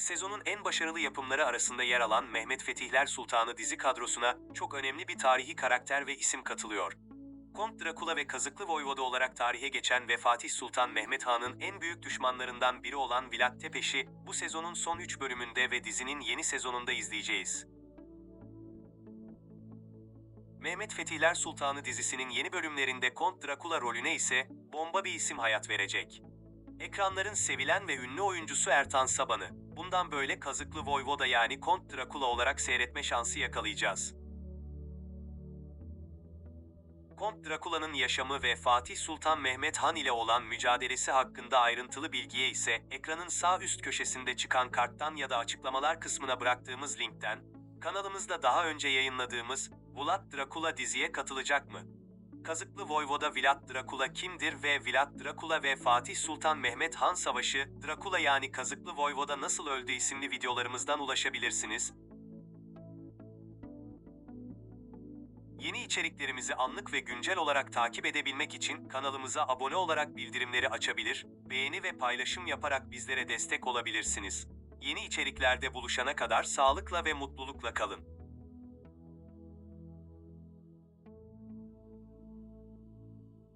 sezonun en başarılı yapımları arasında yer alan Mehmet Fetihler Sultanı dizi kadrosuna çok önemli bir tarihi karakter ve isim katılıyor. Kont Drakula ve Kazıklı Voyvoda olarak tarihe geçen ve Fatih Sultan Mehmet Han'ın en büyük düşmanlarından biri olan Vlad Tepeş'i bu sezonun son 3 bölümünde ve dizinin yeni sezonunda izleyeceğiz. Mehmet Fetihler Sultanı dizisinin yeni bölümlerinde Kont Drakula rolüne ise bomba bir isim hayat verecek. Ekranların sevilen ve ünlü oyuncusu Ertan Saban'ı, bundan böyle Kazıklı Voyvoda yani Kont Drakula olarak seyretme şansı yakalayacağız. Kont Drakula'nın yaşamı ve Fatih Sultan Mehmet Han ile olan mücadelesi hakkında ayrıntılı bilgiye ise ekranın sağ üst köşesinde çıkan karttan ya da açıklamalar kısmına bıraktığımız linkten, kanalımızda daha önce yayınladığımız Vlad Drakula diziye katılacak mı? Kazıklı Voyvoda Vlad Drakula kimdir ve Vlad Drakula ve Fatih Sultan Mehmet Han Savaşı, Drakula yani Kazıklı Voyvoda nasıl öldü isimli videolarımızdan ulaşabilirsiniz. Yeni içeriklerimizi anlık ve güncel olarak takip edebilmek için kanalımıza abone olarak bildirimleri açabilir, beğeni ve paylaşım yaparak bizlere destek olabilirsiniz. Yeni içeriklerde buluşana kadar sağlıkla ve mutlulukla kalın.